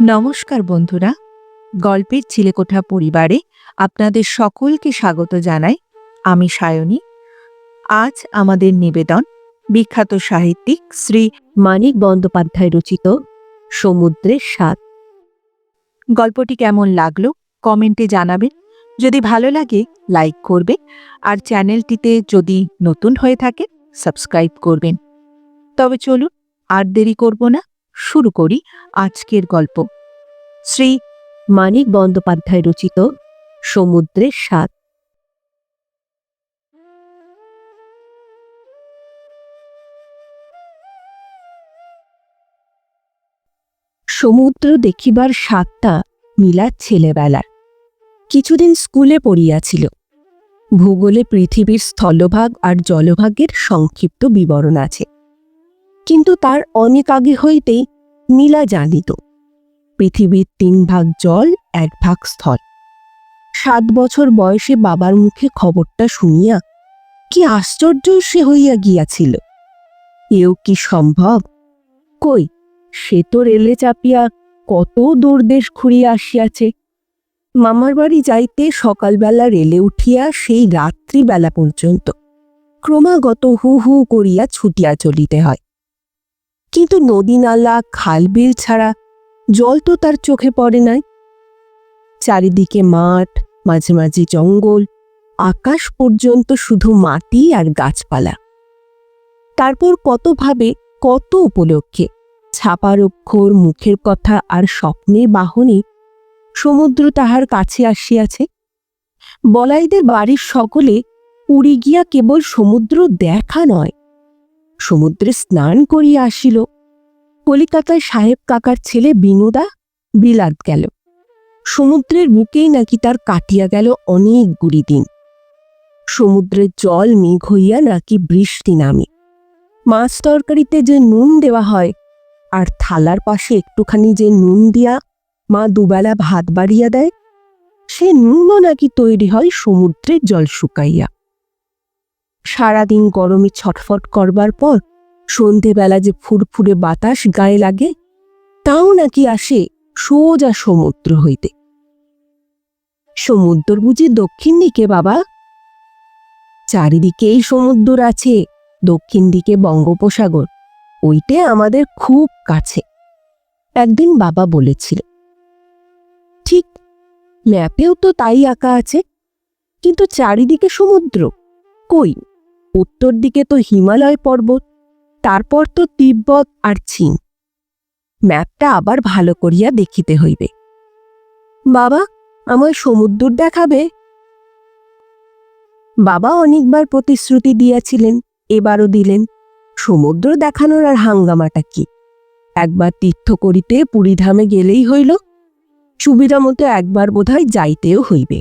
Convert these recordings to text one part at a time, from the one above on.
নমস্কার বন্ধুরা, গল্পের চিলেকোঠা পরিবারে আপনাদের সকলকে স্বাগত জানাই আমি সায়নী। আজ আমাদের নিবেদন বিখ্যাত সাহিত্যিক শ্রী মানিক বন্দ্যোপাধ্যায় রচিত সমুদ্রের স্বাদ। গল্পটি কেমন লাগল কমেন্টে জানাবেন। যদি ভালো লাগে লাইক করবে আর চ্যানেলটিতে যদি নতুন হয়ে থাকে সাবস্ক্রাইব করবেন। তবে চলুন আর দেরি করব না। শুরু করি আজকের গল্প। শ্রী মানিক বন্দ্যোপাধ্যায় রচিত সমুদ্রের স্বাদ। সমুদ্র দেখিবার স্বাদটা মিলার ছেলেবেলার। কিছুদিন স্কুলে পড়িয়াছিল। ভূগোলে পৃথিবীর স্থলভাগ আর জলভাগের সংক্ষিপ্ত বিবরণ আছে। কিন্তু তার অনেক আগে হইতেই নীলা জানিত। পৃথিবীর তিন ভাগ জল, এক ভাগ স্থল। সাত বছর বয়সে বাবার মুখে খবরটা শুনিয়া কি আশ্চর্য সে হইয়া গিয়াছিল। এও কি সম্ভব? কই, সে তো রেলে চাপিয়া কত দূর দেশ ঘুরিয়া আসিয়াছে। মামার বাড়ি যাইতে সকালবেলা রেলে উঠিয়া সেই রাত্রিবেলা পর্যন্ত ক্রমাগত হু হু করিয়া ছুটিয়া চলিতে হয়। কিন্তু নদী নালা, খালবিল ছাড়া জল তো তার চোখে পড়ে নাই। চারিদিকে মাঠ, মাঝে মাঝে জঙ্গল, আকাশ পর্যন্ত শুধু মাটি আর গাছপালা। তারপর কত ভাবে, কত উপলক্ষে ছাপার অক্ষর মুখের কথা আর স্বপ্নের বাহনে সমুদ্র তাহার কাছে আসিয়াছে। বলাইদের বাড়ির সকলে উড়ি গিয়া কেবল সমুদ্র দেখা নয় সমুদ্রে স্নান করিয়া আসিল। কলিকাতায় সাহেব কাকার ছেলে বিনোদা বিলাত গেল। সমুদ্রের বুকেই নাকি তার কাটিয়া গেল অনেকগুলি দিন। সমুদ্রের জল মেঘ হইয়া নাকি বৃষ্টি নামে। মাছ তরকারিতে যে নুন দেওয়া হয়, আর থালার পাশে একটুখানি যে নুন দিয়া মা দুবেলা ভাত বাড়িয়া দেয়, সে নুনও নাকি তৈরি হয় সমুদ্রের জল শুকাইয়া। সারাদিন গরমে ছটফট করবার পর সন্ধেবেলা যে ফুরফুরে বাতাস গায়ে লাগে, তাও নাকি আসে সোজা সমুদ্র হইতে। সমুদ্র বুঝি দক্ষিণ দিকে, বাবা? চারিদিকেই সমুদ্র আছে, দক্ষিণ দিকে বঙ্গোপসাগর, ওইটে আমাদের খুব কাছে। একদিন বাবা বলেছিল, ঠিক, ম্যাপেও তো তাই আঁকা আছে, কিন্তু চারিদিকে সমুদ্র, কই? উত্তর দিকে তো হিমালয় পর্বত, তারপর তো তিব্বত আর চীন। ম্যাপটা আবার ভালো করিয়া দেখিতে হইবে। বাবা, আমায় সমুদ্র দেখাবে? বাবা অনেকবার প্রতিশ্রুতি দিয়াছিলেন, এবারও দিলেন। সমুদ্র দেখানোর আর হাঙ্গামাটা কি? একবার তীর্থ করিতে পুরীধামে গেলেই হইল। সুবিধা মতো একবার বোধহয় যাইতেও হইবে।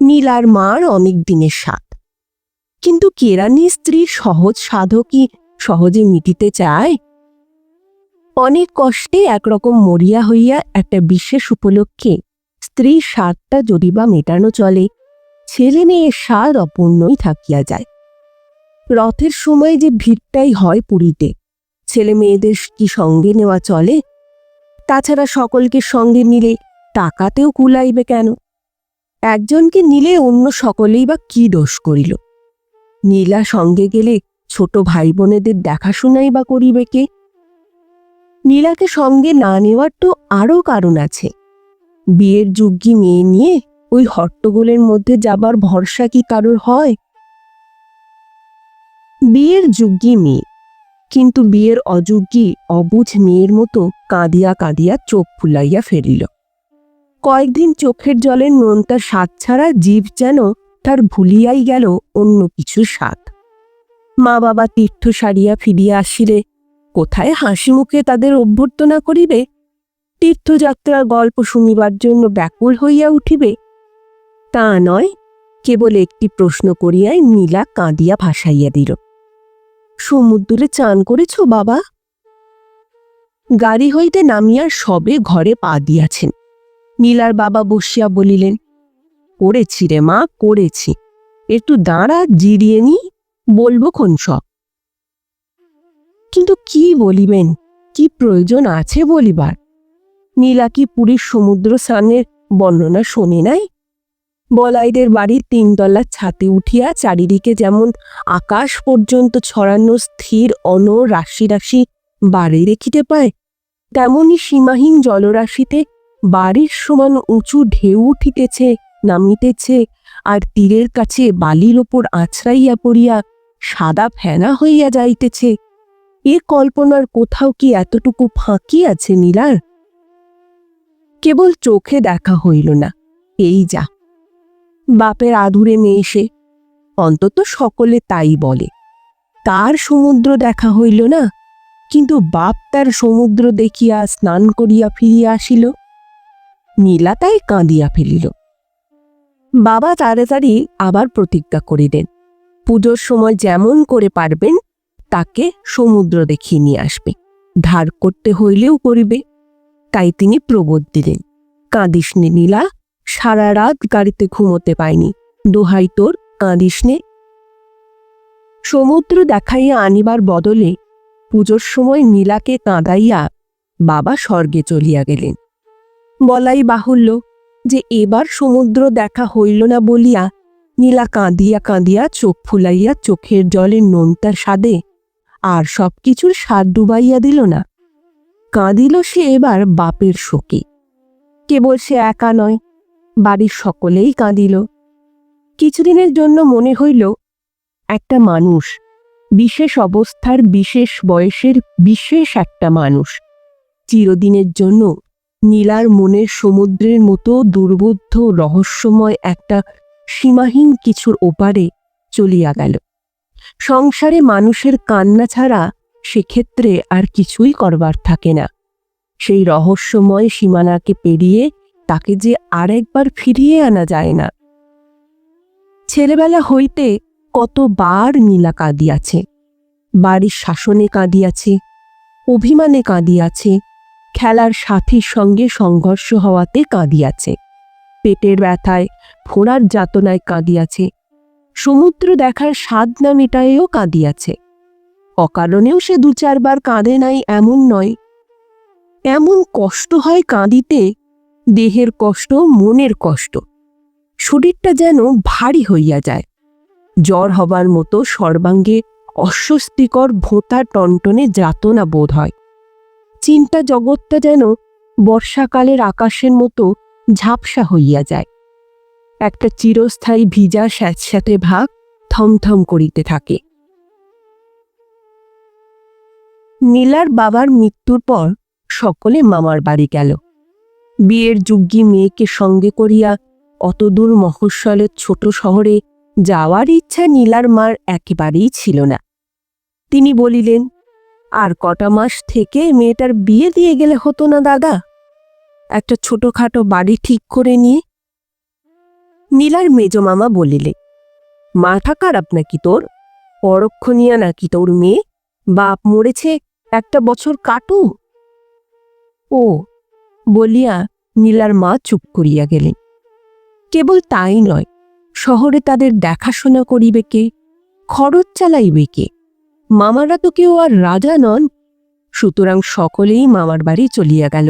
নীল আর মার অনেক দিনের স্বাদ। কিন্তু কেরানি স্ত্রীর সহজ সাধও কি সহজে মিটিতে চায়? অনেক কষ্টে একরকম মরিয়া হইয়া একটা বিশেষ উপলক্ষে স্ত্রীর স্বাদটা যদি বা মেটানো চলে, ছেলে মেয়ের স্বাদ অপূর্ণই থাকিয়া যায়। রথের সময় যে ভিড়টাই হয় পুরীতে, ছেলে মেয়েদের কি সঙ্গে নেওয়া চলে? তাছাড়া সকলকে সঙ্গে নিলে টাকাতেও কুলাইবে কেন? একজনকে নিলে অন্য সকলেই বা কি দোষ করিল? নীলা সঙ্গে গেলে ছোট ভাই বোনেদের দেখাশোনাই বা করিবে কে? নীলাকে সঙ্গে না নেওয়ার তো আরও কারণ আছে। বিয়ের যুগ্গি মেয়ে নিয়ে ওই হট্টগোলের মধ্যে যাবার ভরসা কি কারোর হয়? বিয়ের যুগ্গি মেয়ে, কিন্তু বিয়ের অযোগ্যী অবুঝ মেয়ের মতো কাঁদিয়া কাঁদিয়া চোখ ফুলাইয়া ফেলিল। কয়েকদিন চোখের জলের নোনতা স্বাদ ছাড়া জীব যেন তার ভুলিয়াই গেল অন্য কিছু স্বাদ। মা বাবা তীর্থ সারিয়া ফিরিয়া আসিলে, কোথায় হাসি মুখে তাদের অভ্যর্থনা করিবে? তীর্থযাত্রার গল্প শুনিবার জন্য ব্যাকুল হইয়া উঠিবে? তা নয়, কেবল একটি প্রশ্ন করিয়াই নীলা কাঁদিয়া ভাসাইয়া দিল। সমুদ্রে চান করেছ বাবা? গাড়ি হইতে নামিয়া সবে ঘরে পা দিয়াছেন। নীলার বাবা বসিয়া বলিলেন করেছি রে মা, করেছি। একটু দাঁড়া, জিরিয়ে নি, বলব কোন সব। কিন্তু কি বলিবেন, কি প্রয়োজন আছে বলিবার? নীলা কি পুরীর সমুদ্র স্নানের বর্ণনা শোনে নাই? বলাইদের বাড়ির তিনতলার ছাতে উঠিয়া চারিদিকে যেমন আকাশ পর্যন্ত ছড়ানো স্থির অন রাশি রাশি বাড়ি দেখিতে পায়, তেমনি সীমাহীন জলরাশিতে বাড়ির সমান উঁচু ঢেউ উঠিতেছে নামিতেছে, আর তীরের কাছে বালির ওপর আছড়াইয়া পড়িয়া সাদা ফেনা হইয়া যাইতেছে। এ কল্পনার কোথাও কি এতটুকু ফাঁকি আছে নীলার? কেবল চোখে দেখা হইল না, এই যা। বাপের আদুরে মেয়ে সে, অন্তত সকলে তাই বলে। তার সমুদ্র দেখা হইল না, কিন্তু বাপ তার সমুদ্র দেখিয়া স্নান করিয়া ফিরিয়া আসিল। নীলা তাই কাঁদিয়া ফেলিল। বাবা তাড়াতাড়ি আবার প্রতিজ্ঞা করিলেন। পুজোর সময় যেমন করে পারবেন, তাকে সমুদ্র দেখিয়ে নিয়ে আসবে। ধার করতে হইলেও করিবে। তাই তিনি প্রবোধ দিলেন। কাঁদিসনে নীলা, সারা রাত গাড়িতে ঘুমোতে পায়নি। দোহাই তোর, কাঁদিসনে। সমুদ্র দেখাইয়া আনিবার বদলে পুজোর সময় নীলাকে কাঁদাইয়া বাবা স্বর্গে চলিয়া গেলেন। বলাই বাহুল্য যে এবার সমুদ্র দেখা হইল না বলিয়া নীলা কাঁদিয়া কাঁদিয়া চোখ ফুলাইয়া চোখের জলে নোনতার স্বাদে আর সবকিছুর স্বাদ ডুবাইয়া দিল না। কাঁদিল সে এবার বাপের শোকে। কেবল সে একা নয়, বাড়ির সকলেই কাঁদিল। কিছুদিনের জন্য মনে হইল, একটা মানুষ, বিশেষ অবস্থার বিশেষ বয়সের বিশেষ একটা মানুষ, চিরদিনের জন্য নীলার মনের সমুদ্রের মতো দুর্বোধ্য রহস্যময় একটা সীমাহীন কিছুর ওপারে চলিয়া গেল। সংসারে মানুষের কান্না ছাড়া সেক্ষেত্রে আর কিছুই করবার থাকে না। সেই রহস্যময় সীমানাকে পেরিয়ে তাকে যে আরেকবার ফিরিয়ে আনা যায় না। ছেলেবেলা হইতে কতবার নীলা কাঁদিয়াছে, বাড়ির শাসনে কাঁদিয়াছে, অভিমানে কাঁদিয়াছে খেলার সাথীর সঙ্গে সংঘর্ষ হওয়াতে কাঁদিয়াছে। পেটের ব্যথায় ফোড়ার যাতনায় কাঁদিয়াছে। সমুদ্র দেখার স্বাদ না মেটায়েও কাঁদিয়াছে। অকারণেও সে দু চারবার কাঁদে নাই এমন নয়। এমন কষ্ট হয় কাঁদিতে, দেহের কষ্ট, মনের কষ্ট। শরীরটা যেন ভারী হইয়া যায়। জ্বর হবার মতো সর্বাঙ্গে অস্বস্তিকর ভোঁতা টনটনে যাতনা বোধ হয়। চিন্তা জগৎটা যেন বর্ষাকালের আকাশের মতো ঝাপসা হইয়া যায়। একটা চিরস্থায়ী ভিজা স্যাঁতস্যাঁতে ভাগ থমথম করিতে থাকে। নীলার বাবার মৃত্যুর পর সকলে মামার বাড়ি গেল। বিয়ের যুগ্গী মেয়েকে সঙ্গে করিয়া অতদূর মফস্বলের ছোট শহরে যাওয়ার ইচ্ছা নীলার মার একেবারেই ছিল না। তিনি বলিলেন আর কটা মাস থেকে মেয়েটার বিয়ে দিয়ে গেলে হতো না, দাদা। একটা ছোটখাটো বাড়ি ঠিক করে নিয়ে। নীলার মেজমামা বলিলে, মাথা খারাপ নাকি তোর? পরক্ষণিয়া নাকি তোর মেয়ে? বাপ মরেছে, একটা বছর কাটু। ও বলিয়া নীলার মা চুপ করিয়া গেলেন। কেবল তাই নয়, শহরে তাদের দেখাশোনা করিবে কে, খরচ চালাইবে কে মামারা তো কেউ আর রাজা নন। সুতরাং সকলেই মামার বাড়ি চলিয়া গেল।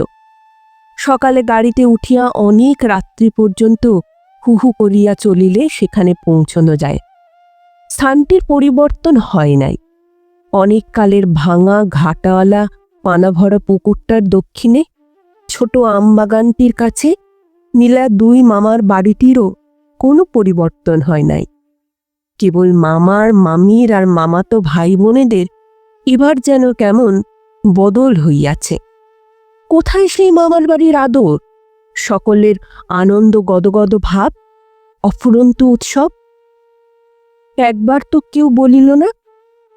সকালে গাড়িতে উঠিয়া অনেক রাত্রি পর্যন্ত হুহু করিয়া চলিলে সেখানে পৌঁছনো যায়। স্থানটির পরিবর্তন হয় নাই। অনেক কালের ভাঙা ঘাটাওয়ালা পানাভরা পুকুরটার দক্ষিণে ছোট আমবাগানটির কাছে নীলা দুই মামার বাড়িটিরও কোনো পরিবর্তন হয় নাই। কেবল মামার, মামির আর মামাতো ভাই বোনেদের এবার যেন কেমন বদল হইয়াছে। কোথায় সেই মামার বাড়ির আদর? সকলের আনন্দ গদগদ ভাব? অফুরন্ত উৎসব? একবার তো কেউ বলিল না,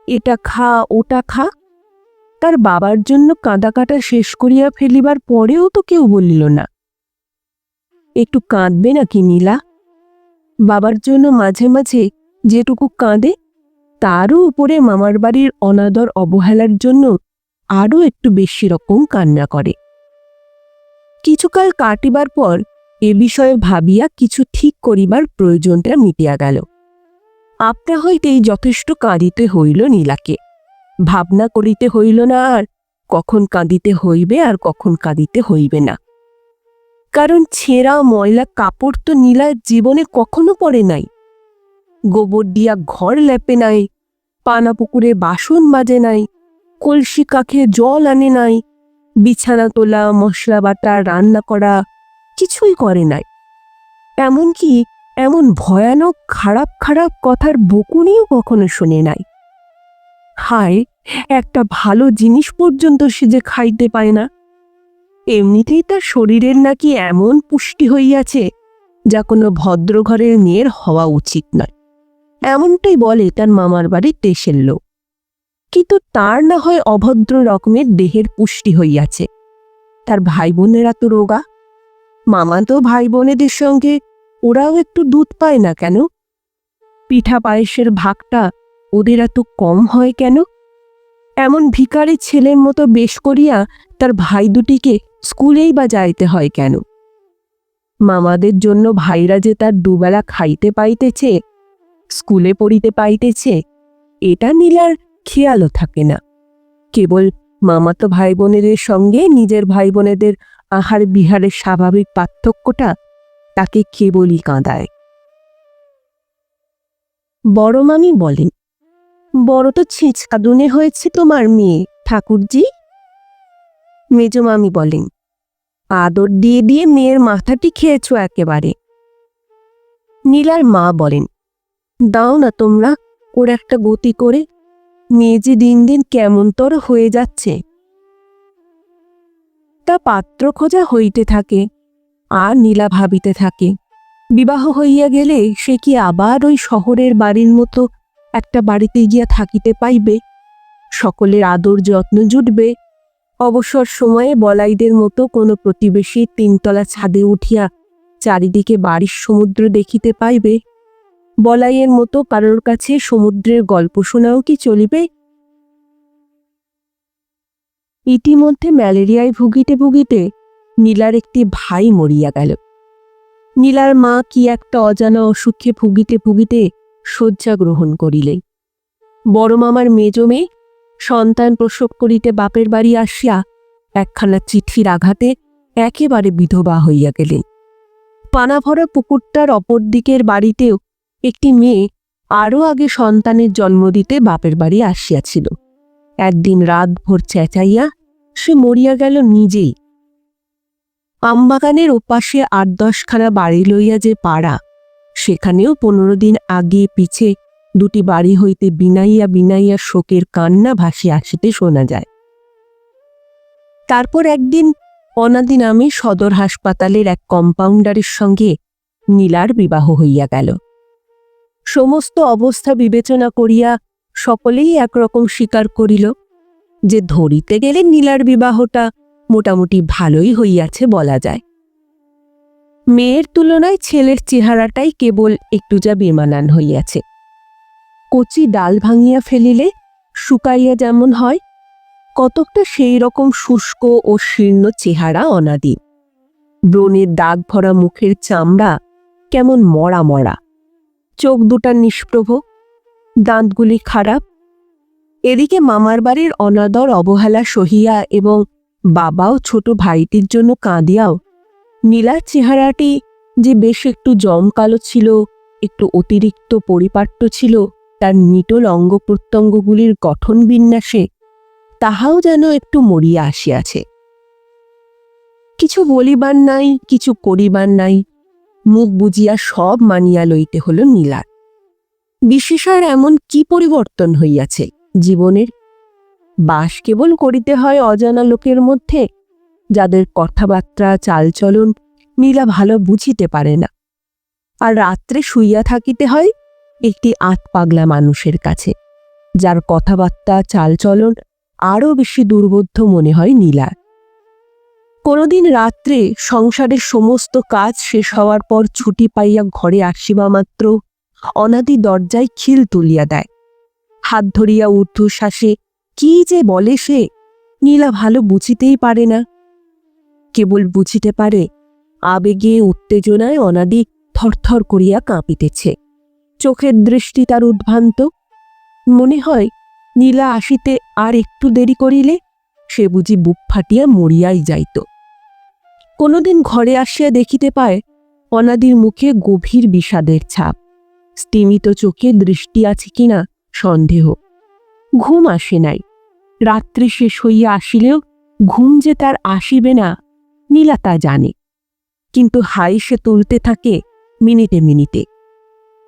এটা খা, ওটা খা। তার বাবার জন্য কাঁদা কাটা শেষ করিয়া ফেলিবার পরেও তো কেউ বলিল না। একটু কাঁদবে নাকি নীলা? বাবার জন্য মাঝে মাঝে যেটুকু কাঁদে, তারও উপরে মামার বাড়ির অনাদর অবহেলার জন্য আরও একটু বেশি রকম কান্না করে। কিছুকাল কাটিবার পর এ বিষয়ে ভাবিয়া কিছু ঠিক করিবার প্রয়োজনটা মিটিয়া গেল। আপনা হইতেই যথেষ্ট কাঁদিতে হইল নীলাকে। ভাবনা করিতে হইল না আর কখন কাঁদিতে হইবে আর কখন কাঁদিতে হইবে না। কারণ ছেঁড়া ময়লা কাপড় তো নীলার জীবনে কখনো পড়ে নাই। গোবর দিয়া ঘর লেপে নাই, পানা পুকুরে বাসন বাজে নাই, কলসি কাখে জল আনে নাই, বিছানা তোলা, মশলা বাটা, রান্না করা কিছুই করে নাই। এমনকি এমন ভয়ানক, খারাপ খারাপ কথার বকুনিও কখনো শোনে নাই। হায়, একটা ভালো জিনিস পর্যন্ত সে যে খাইতে পায় না। এমনিতেই তার শরীরের নাকি এমন পুষ্টি হইয়াছে, যা কোনো ভদ্র ঘরের মেয়ের হওয়া উচিত নয়। এমনটাই বলে তার মামার বাড়ির দেশের লোক। কিন্তু তার না হয় অভদ্র রকমের দেহের পুষ্টি হইয়াছে। তার ভাই বোনেরা তো রোগা। মামা তো ভাই বোনেদের সঙ্গে ওরাও একটু দুধ পায় না কেন? পিঠা পায়েসের ভাগটা ওদের এত কম হয় কেন? এমন ভিকারি ছেলের মতো বেশ করিয়া তার ভাই দুটিকে স্কুলেই বা যাইতে হয় কেন? মামাদের জন্য ভাইরা যে তার দুবেলা খাইতে পাইতেছে স্কুলে পড়িতে পাইতেছে, এটা নীলার খেয়ালও থাকে না। কেবল মামাতো ভাই বোনেদের সঙ্গে নিজের ভাই বোনেদের আহার বিহারের স্বাভাবিক পার্থক্যটা তাকে কেবলই কাঁদায়। বড় মামি বলেন বড় তো ছিঁচকাদুনে হয়েছে তোমার মেয়ে, ঠাকুরজি? মেজ মামি বলেন আদর দিয়ে দিয়ে মেয়ের মাথাটি খেয়েছ একেবারে। নীলার মা বলেন দাও না তোমরা। ওর একটা গতি করে। মেয়ে যে দিন দিন কেমনতর হয়ে যাচ্ছে। তা পাত্র খোঁজা হইতে থাকে, আর নীলা ভাবিতে থাকে। বিবাহ হইয়া গেলে সে কি আবার ওই শহরের বাড়ির মতো একটা বাড়িতে গিয়া থাকিতে পাইবে? সকলের আদর যত্ন জুটবে। অবসর সময়ে বলাইদের মতো কোনো প্রতিবেশী তিনতলা ছাদে উঠিয়া চারিদিকে বাড়ির সমুদ্র দেখিতে পাইবে। বলাইয়ের মতো কারোর কাছে সমুদ্রের গল্প শোনাও কি চলিবে? ইতিমধ্যে ম্যালেরিয়ায় ভুগিতে ভুগিতে নীলার একটি ভাই মরিয়া গেল। নীলার মা কি একটা অজানা অসুখে ভুগিতে ভুগিতে শয্যা গ্রহণ করিলেন। বড় মামার মেজ মেয়ে সন্তান প্রসব করিতে বাপের বাড়ি আসিয়া একখানা চিঠির আঘাতে একেবারে বিধবা হইয়া গেলেন। পানাভরা পুকুরটার অপর দিকের বাড়িতেও একটি মেয়ে আরও আগে সন্তানের জন্ম দিতে বাপের বাড়ি আসিয়াছিল। একদিন রাত ভোর চেঁচাইয়া সে মরিয়া গেল নিজেই। আমবাগানের ওপাশে আট দশখানা বাড়ি লইয়া যে পাড়া, সেখানেও পনেরো দিন আগে পিছে দুটি বাড়ি হইতে বিনাইয়া বিনাইয়া শোকের কান্না ভাসিয়া আসিতে শোনা যায়। তারপর একদিন অনাদি নামে সদর হাসপাতালের এক কম্পাউন্ডারের সঙ্গে নীলার বিবাহ হইয়া গেল। সমস্ত অবস্থা বিবেচনা করিয়া সকলেই একরকম স্বীকার করিল যে ধরিতে গেলে নীলার বিবাহটা মোটামুটি ভালোই হইয়াছে বলা যায়। মেয়ের তুলনায় ছেলের চেহারাটাই কেবল একটু যা বেমানান হইয়াছে। কচি ডাল ভাঙিয়া ফেলিলে শুকাইয়া যেমন হয়, কতকটা সেই রকম শুষ্ক ও শীর্ণ চেহারা অনাদি। ব্রণের দাগ ভরা মুখের চামড়া কেমন মরা মরা। চোখ দুটা নিষ্প্রভ, দাঁতগুলি খারাপ। এদিকে মামার বাড়ির অনাদর অবহেলা সহিয়া এবং বাবাও ছোট ভাইটির জন্য কাঁদিয়াও। নীলার চেহারাটি যে বেশ একটু জমকালো ছিল, একটু অতিরিক্ত পরিপাট্য ছিল, তার নিটোল অঙ্গ প্রত্যঙ্গগুলির গঠন বিন্যাসে তাহাও যেন একটু মরিয়া আসিয়াছে। কিছু বলিবার নাই, কিছু করিবার নাই মুখ বুঝিয়া সব মানিয়া লইতে হল নীলার। বিশেষার এমন কি পরিবর্তন হইয়াছে জীবনের? বাস কেবল করিতে হয় অজানা লোকের মধ্যে, যাদের কথাবার্তা, চালচলন নীলা ভালো বুঝিতে পারে না। আর রাত্রে শুইয়া থাকিতে হয় একটি আত পাগলা মানুষের কাছে, যার কথাবার্তা, চালচলন আরও বেশি দুর্বোধ্য মনে হয় নীলার। কোনোদিন রাত্রে সংসারের সমস্ত কাজ শেষ হওয়ার পর ছুটি পাইয়া ঘরে আসিবা মাত্র, অনাদি দরজায় খিল তুলিয়া দেয়। হাত ধরিয়া ঊর্ধ্বশ্বাসে কি যে বলে সে? নীলা ভালো বুঝিতেই পারে না। কেবল বুঝিতে পারে, আবেগে উত্তেজনায় অনাদি থরথর করিয়া কাঁপিতেছে। চোখের দৃষ্টি তার উদ্ভ্রান্ত। মনে হয়, নীলা আসিতে আর একটু দেরি করিলে সে বুঝি বুক ফাটিয়া মরিয়াই যাইত। কোনোদিন ঘরে আসিয়া দেখিতে পায় অনাদির মুখে গভীর বিষাদের ছাপ। স্তিমিত চোখে দৃষ্টি আছে কিনা সন্দেহ। ঘুম আসে নাই। রাত্রি শেষ হইয়া আসিলেও ঘুম যে তার আসিবে না, নীলা তা জানে। কিন্তু হাই সে তুলতে থাকে মিনিটে মিনিটে।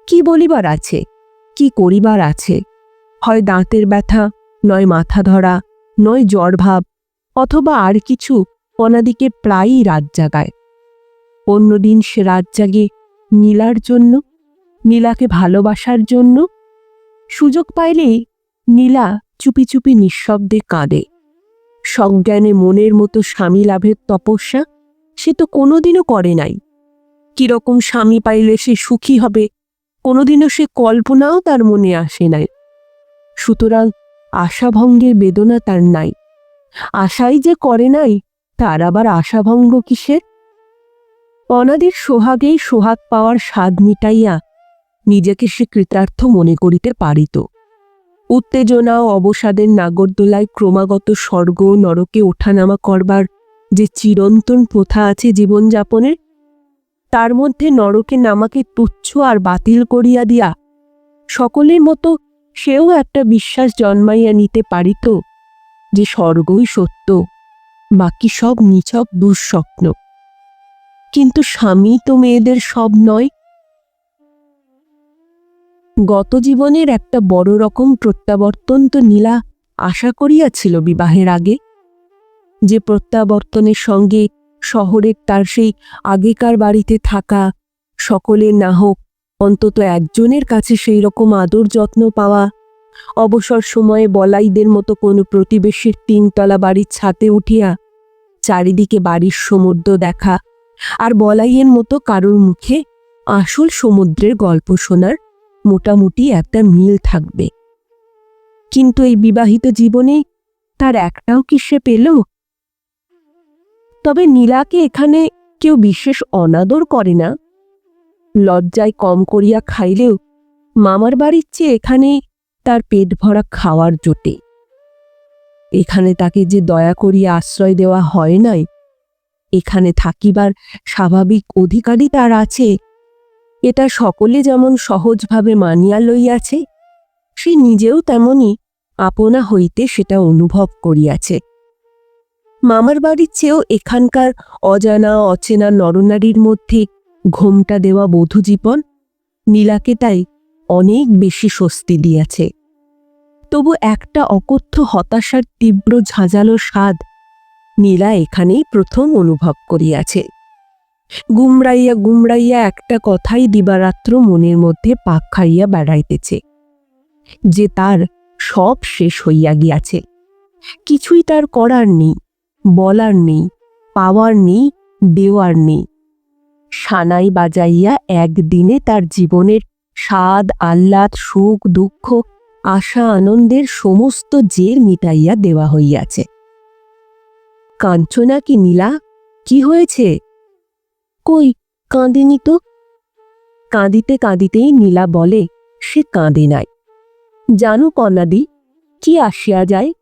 কি বলিবার আছে? কি করিবার আছে? হয় দাঁতের ব্যথা, নয় মাথা ধরা, নয় জ্বর ভাব, অথবা আর কিছু অনাদিকে প্রায়ই রাত জাগায়। অন্যদিন সে রাত জাগে নীলার জন্য, নীলাকে ভালোবাসার জন্য। সুযোগ পাইলেই নীলা চুপি চুপি নিঃশব্দে কাঁদে। সজ্ঞানে মনের মতো স্বামী লাভের তপস্যা সে তো কোনোদিনও করে নাই। কীরকম স্বামী পাইলে সে সুখী হবে, কোনোদিনও সে কল্পনাও তার মনে আসে নাই। সুতরাং আশাভঙ্গের বেদনা তার নাই। আশাই যে করে নাই তার আবার আশাভঙ্গ কিসের? অনাদের সোহাগেই সোহাগ পাওয়ার স্বাদ মিটাইয়া নিজেকে সে কৃতার্থ মনে করিতে পারিত। উত্তেজনা ও অবসাদের নাগরদোলায় ক্রমাগত স্বর্গ নরকে ওঠানামা করবার যে চিরন্তন প্রথা আছে জীবনযাপনের, তার মধ্যে নরকে নামাকে তুচ্ছ আর বাতিল করিয়া দিয়া সকলের মতো সেও একটা বিশ্বাস জন্মাইয়া নিতে পারিত যে স্বর্গই সত্য। বাকি সব নিছক দুঃস্বপ্ন। কিন্তু স্বামী তো মেয়েদের সব নয়। গত জীবনের একটা বড় রকম প্রত্যাবর্তন তো নীলা আশা করিয়াছিল বিবাহের আগে। যে প্রত্যাবর্তনের সঙ্গে শহরের তার সেই আগেকার বাড়িতে থাকা সকলের না হোক, অন্তত একজনের কাছে সেই রকম আদর যত্ন পাওয়া অবসর সময়ে বলাইদের মতো কোনো প্রতিবেশীর তিনতলা বাড়ির ছাতে উঠিয়া চারিদিকে বাড়ির সমুদ্র দেখা আর বলাইয়ের মতো কারোর মুখে আসল সমুদ্রের গল্প শোনার মোটামুটি একটা মিল থাকবে। কিন্তু এই বিবাহিত জীবনে তার একটাও কি সে পেল? তবে নীলাকে এখানে কেউ বিশেষ অনাদর করে না। লজ্জায় কম করিয়া খাইলেও মামার বাড়ির চেয়ে এখানে তার পেট ভরা খাওয়ার জোটে। এখানে তাকে যে দয়া করিয়া আশ্রয় দেওয়া হয় নাই, এখানে থাকিবার স্বাভাবিক অধিকারই তার আছে। এটা সকলে যেমন সহজভাবে মানিয়া লইয়াছে, সে নিজেও তেমনি আপনা হইতে সেটা অনুভব করিয়াছে। মামার বাড়ির চেয়েও এখানকার অজানা অচেনা নরনারীর মধ্যে ঘোমটা দেওয়া বধূ জীবন নীলাকে তাই অনেক বেশি স্বস্তি দিয়াছে। তবু একটা অকথ্য হতাশার তীব্র ঝাঁঝালো স্বাদ নীলা এখানেই প্রথম অনুভব করিয়াছে। গুমরাইয়া গুমরাইয়া একটা কথাই দিবারাত্র মনের মধ্যে পাক খাইয়া বেড়াইতেছে, যে তার সব শেষ হইয়া গিয়াছে। কিছুই তার করার নেই, বলার নেই, পাওয়ার নেই, দেওয়ার নেই। সানাই বাজাইয়া একদিনে তার জীবনের স্বাদ, আহ্লাদ, সুখ, দুঃখ আশা আনন্দের সমস্ত জের মিটাইয়া দেওয়া হইয়াছে। কাঞ্চনা কি নীলা, কি হয়েছে? কই, কাঁদিনি তো। কাঁদিতে কাঁদিতেই নীলা বলে, সে কাঁদে নাই। জানো কনাদি কি আসিয়া যায়?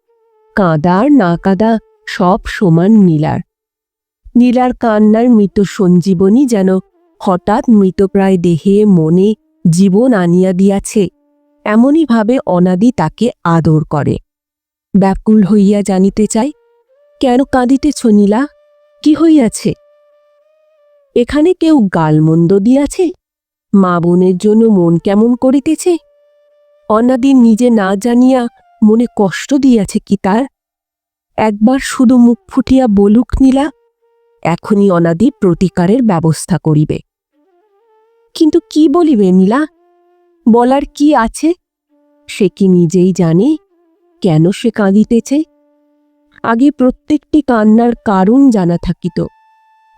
কাঁদার না কাঁদা সব সমান নীলার। নীলার কান্নার মৃত সঞ্জীবনী যেন হঠাৎ মৃতপ্রায় দেহে মনে জীবন আনিয়া দিয়াছে। এমনইভাবে অনাদি তাকে আদর করে। ব্যাকুল হইয়া জানিতে চাই, কেন কাঁদিতেছ নীলা? কি হইয়াছে? এখানে কেউ গালমন্দ দিয়াছে? মা বোনের জন্য মন কেমন করিতেছে? অনাদি নিজে না জানিয়া মনে কষ্ট দিয়াছে কি তার? একবার শুধু মুখ ফুটিয়া বলুক নীলা, এখনই অনাদি প্রতিকারের ব্যবস্থা করিবে। কিন্তু কি বলিবে নীলা? বলার কি আছে? সে কি নিজেই জানে? কেন সে কাঁদিতেছে? আগে প্রত্যেকটি কান্নার কারণ জানা থাকিত।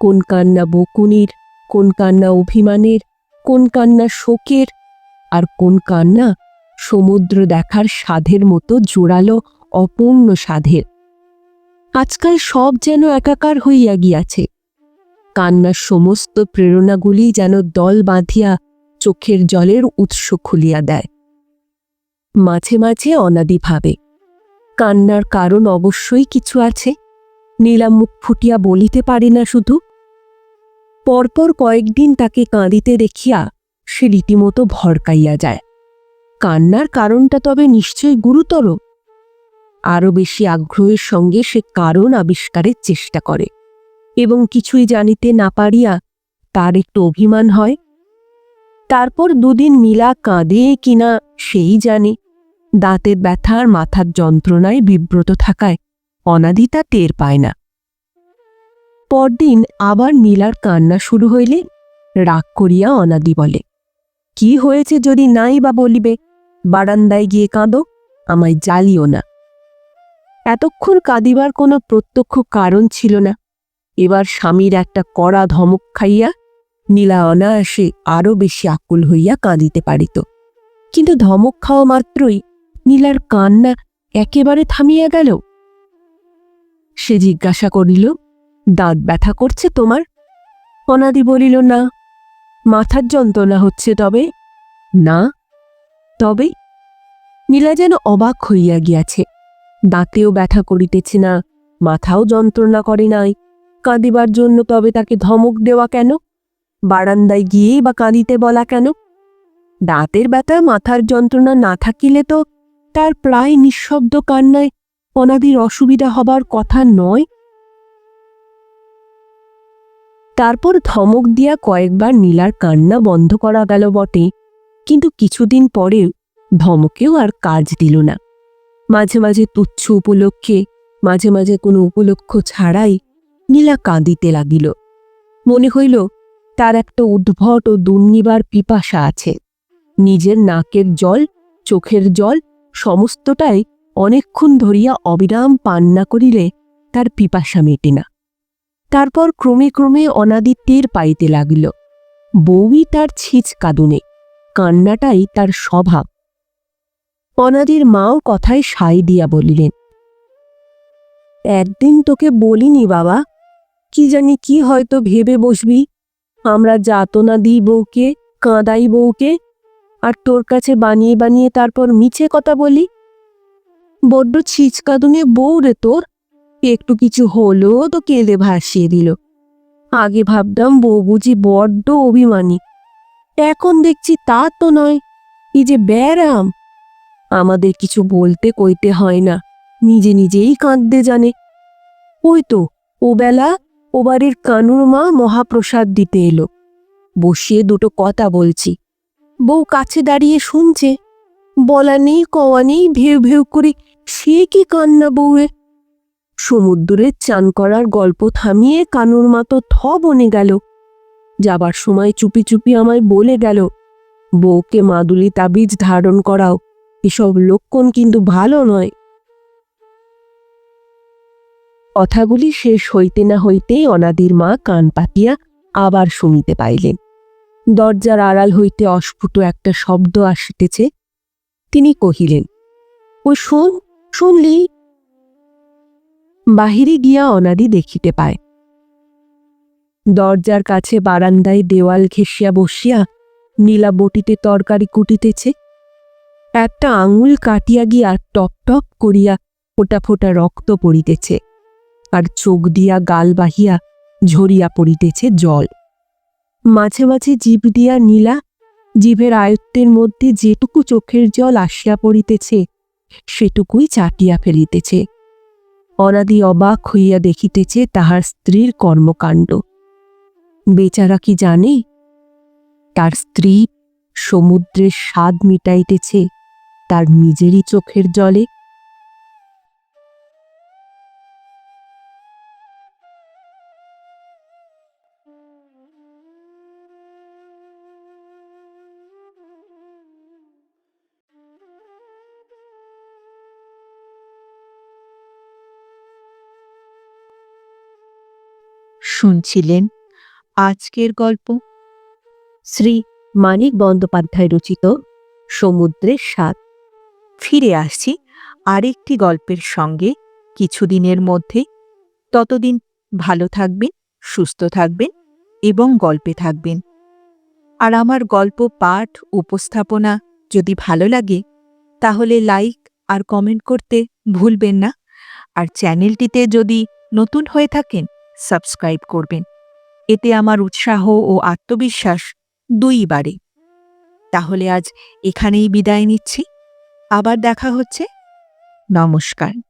কোন কান্না বকুনির, কোন কান্না অভিমানের, কোন কান্না শোকের, আর কোন কান্না সমুদ্র দেখার সাধের মতো জোরালো, অপূর্ণ সাধের আজকাল সব যেন একাকার হইয়া গিয়াছে। কান্নার সমস্ত প্রেরণাগুলি যেন দল বাঁধিয়া চোখের জলের উৎস খুলিয়া দেয়। মাঝে মাঝে অনাদি ভাবে, কান্নার কারণ অবশ্যই কিছু আছে, নীলা মুখ ফুটিয়া বলিতে পারে না শুধু। পরপর কয়েকদিন তাকে কাঁদিতে দেখিয়া সে রীতিমতো ভরকাইয়া যায়। কান্নার কারণটা তবে নিশ্চয় গুরুতর। আরও বেশি আগ্রহের সঙ্গে সে কারণ আবিষ্কারের চেষ্টা করে, এবং কিছুই জানিতে না পারিয়া তার একটু অভিমান হয়। তারপর দুদিন নীলা কাঁদে কিনা সেই জানে। দাঁতের ব্যথার মাথার যন্ত্রণায় বিব্রত থাকায় অনাদি তা টের পায় না। পরদিন আবার নীলার কান্না শুরু হইলে রাগ করিয়া অনাদি বলে, কি হয়েছে যদি নাই বা বলিবে? বারান্দায় গিয়ে কাঁদো, আমায় জ্বালিও না। এতক্ষণ কাঁদিবার কোনো প্রত্যক্ষ কারণ ছিল না। এবার স্বামীর একটা কড়া ধমক খাইয়া নীলা অনায়াসে আরও বেশি আকুল হইয়া কাঁদিতে পারিত। কিন্তু ধমক খাওয়া মাত্রই নীলার কান্না একেবারে থামিয়া গেল। সে জিজ্ঞাসা করিল, দাঁত ব্যথা করছে তোমার? অনাদি বলিল, না, মাথার যন্ত্রণা হচ্ছে তবে। না? তবে? নীলা যেন অবাক হইয়া গিয়াছে। দাঁতেও ব্যথা করিতেছে না, মাথাও যন্ত্রণা করে নাই। কাঁদিবার জন্য তবে তাকে ধমক দেওয়া কেন? বারান্দায় গিয়েই বা কাঁদিতে বলা কেন? দাঁতের ব্যথা, মাথার যন্ত্রণা না থাকিলে তো তার প্রায় নিঃশব্দ কান্নায় অনাদির অসুবিধা হবার কথা নয়। তারপর ধমক দিয়া কয়েকবার নীলার কান্না বন্ধ করা গেল বটে, কিন্তু কিছুদিন পরে ধমকেও আর কাজ দিল না। মাঝে মাঝে তুচ্ছ উপলক্ষে, মাঝে মাঝে কোনো উপলক্ষ ছাড়াই নীলা কাঁদিতে লাগিল। মনে হইল তার একটা উদ্ভট ও দুর্নিবার পিপাসা আছে। নিজের নাকের জল, চোখের জল, সমস্তটাই অনেকক্ষণ ধরিয়া অবিরাম পান না করিলে তার পিপাসা মেটে না। তারপর ক্রমে ক্রমে অনাদি টের পাইতে লাগিল। বউই তার ছিচ কাঁদুনে, কান্নাটাই তার স্বভাব। অনাদির মাও কথায় সাই দিয়া বলিলেন, একদিন তোকে বলিনি বাবা, কি জানি কি হয়তো ভেবে বসবি। আমরা যাতনা দিই বউকে, কাঁদাই বউকে, আর তোর কাছে বানিয়ে বানিয়ে তারপর মিছে কথা বলি? বড্ড ছিচকাদুনে বউ রে তোর। একটু কিছু হলো তো কেঁদে ভাসিয়ে দিল। আগে ভাবতাম বউ বুঝি বড্ড অভিমানী। এখন দেখছি তা তো নয়, এই যে ব্যারাম। আমাদের কিছু বলতে কইতে হয় না, নিজে নিজেই কাঁদতে জানে। ওই তো ও বেলা ও বাড়ির কানুর মা মহাপ্রসাদ দিতে এলো। বসিয়ে দুটো কথা বলছি। বউ কাছে দাঁড়িয়ে শুনছে। বলা নেই, কওয়া নেই, ভেউ ভেউ করে সে কি কান্না বউয়ে? সমুদ্রের চান করার গল্প থামিয়ে কানুর মা তো থ বনে গেল। যাবার সময় চুপি চুপি আমায় বলে গেল, বউকে মাদুলি তাবিজ ধারণ করাও। এসব লক্ষণ কিন্তু ভালো নয়। কথাগুলি শেষ হইতে না হইতেই অনাদির মা কান পাতিয়া আবার শুনিতে পাইলেন। দরজার আড়াল হইতে অস্ফুট একটা শব্দ আসিতেছে। তিনি কহিলেন ও শোন, শুনলি? বাহিরে গিয়া অনাদি দেখিতে পায়। দরজার কাছে বারান্দায় দেওয়াল ঘেঁষিয়া বসিয়া নীলা বটিতে তরকারি কুটিতেছে। একটা আঙুল কাটিয়া গিয়া টপ টপ করিয়া ফোটা ফোটা রক্ত পড়িতেছে। আর চোখ দিয়া গাল বাহিয়া ঝরিয়া পড়িতেছে জল। মাঝে মাঝে জীব দিয়া নীলা জিভের আয়ত্তের মধ্যে যেটুকু চোখের জল আসিয়া পড়িতেছে, সেটুকুই চাটিয়া ফেলিতেছে। অনাদি অবাক হইয়া দেখিতেছে তাহার স্ত্রীর কর্মকাণ্ড। বেচারা কি জানে? তার স্ত্রী সমুদ্রের স্বাদ মিটাইতেছে, তার নিজেরই চোখের জলে শুনছিলেন আজকের গল্প শ্রী মানিক বন্দ্যোপাধ্যায় রচিত সমুদ্রের স্বাদ। ফিরে আসছি আরেকটি গল্পের সঙ্গে কিছুদিনের মধ্যে। ততদিন ভালো থাকবেন, সুস্থ থাকবেন এবং গল্পে থাকবেন। আর আমার গল্প, পাঠ, উপস্থাপনা যদি ভালো লাগে, তাহলে লাইক আর কমেন্ট করতে ভুলবেন না। আর চ্যানেলটিতে যদি নতুন হয়ে থাকেন সাবস্ক্রাইব করবেন। এতে আমার উৎসাহ ও আত্মবিশ্বাস দুই বাড়ে। তাহলে আজ এখানেই বিদায় নিচ্ছি। আবার দেখা হচ্ছে। নমস্কার।